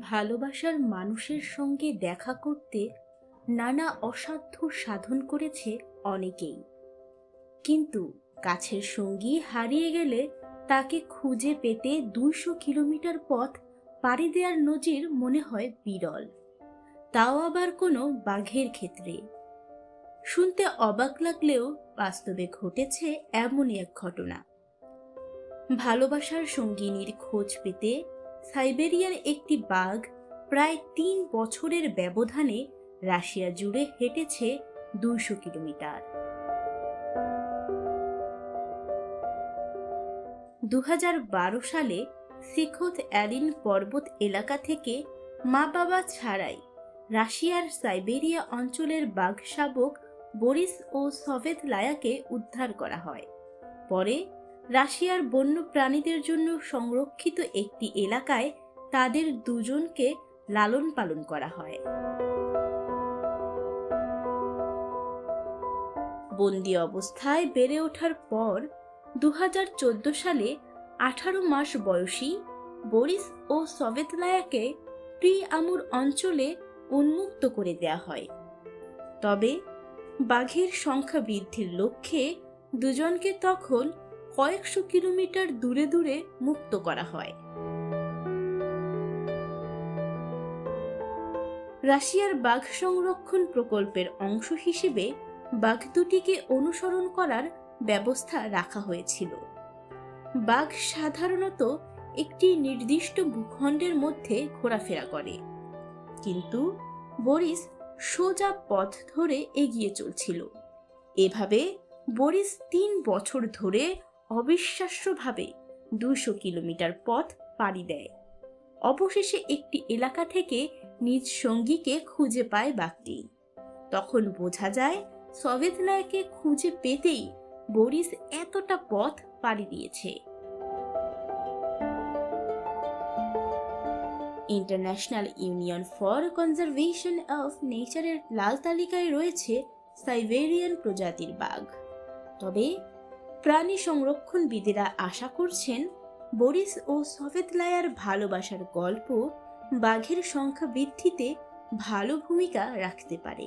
ভালোবাসার মানুষের সঙ্গে দেখা করতে নানা অসাধ্য সাধন করেছে অনেকেই। কিন্তু কাছের সঙ্গী হারিয়ে গেলে তাকে খুঁজে পেতে দুইশো কিলোমিটার পথ পাড়ি দেওয়ার নজির মনে হয় বিরল। তাও আবার কোনো বাঘের ক্ষেত্রে। শুনতে অবাক লাগলেও বাস্তবে ঘটেছে এমনই এক ঘটনা। ভালোবাসার সঙ্গিনীর খোঁজ পেতে সাইবেরিয়ার একটি বাঘ প্রায় তিন বছরের ব্যবধানে রাশিয়া জুড়ে হেঁটেছে দুইশো কিলোমিটার। দু হাজার বারো সালে সিখোত অ্যালিন পর্বত এলাকা থেকে মা বাবা ছাড়াই রাশিয়ার সাইবেরিয়া অঞ্চলের বাঘ শাবক বরিস ও সভেত লায়াকে উদ্ধার করা হয়। পরে রাশিয়ার বন্য প্রাণীদের জন্য সংরক্ষিত একটি এলাকায় তাদের দুজনকে লালন পালন করা হয়। বন্দি অবস্থায় বেড়ে ওঠার পর দু হাজার চোদ্দ সালে আঠারো মাস বয়সী বরিস ও সভেতলায়াকে প্রি আমুর অঞ্চলে উন্মুক্ত করে দেয়া হয়। তবে বাঘের সংখ্যা বৃদ্ধির লক্ষ্যে দুজনকে তখন কয়েকশো কিলোমিটার দূরে দূরে মুক্ত করা হয়। রাশিয়ার বাঘ সংরক্ষণ প্রকল্পের অংশ হিসেবে বাঘ দুটিকে অনুসরণ করার ব্যবস্থা রাখা হয়েছিল। বাঘ সাধারণত একটি নির্দিষ্ট ভূখণ্ডের মধ্যে ঘোরাফেরা করে, কিন্তু বরিস সোজা পথ ধরে এগিয়ে চলছিল। এভাবে বরিস তিন বছর ধরে অবিশ্বাস্যভাবে দুশো কিলোমিটার পথ পাড়ি দেয়। অবশেষে একটি এলাকা থেকে নিজ সঙ্গীকে খুঁজে পায় বাঘটি। তখন বোঝা যায় সভেতলায়কে খুঁজে পেতেই বরিস এতটা পথ পাড়ি দিয়েছে। International union for conservation of নেচারের লাল তালিকায় রয়েছে সাইবেরিয়ান প্রজাতির বাঘ। তবে প্রাণী সংরক্ষণবিদেরা আশা করছেন বরিস ও সফেদলায়ার ভালোবাসার গল্প বাঘের সংখ্যা বৃদ্ধিতে ভালো ভূমিকা রাখতে পারে।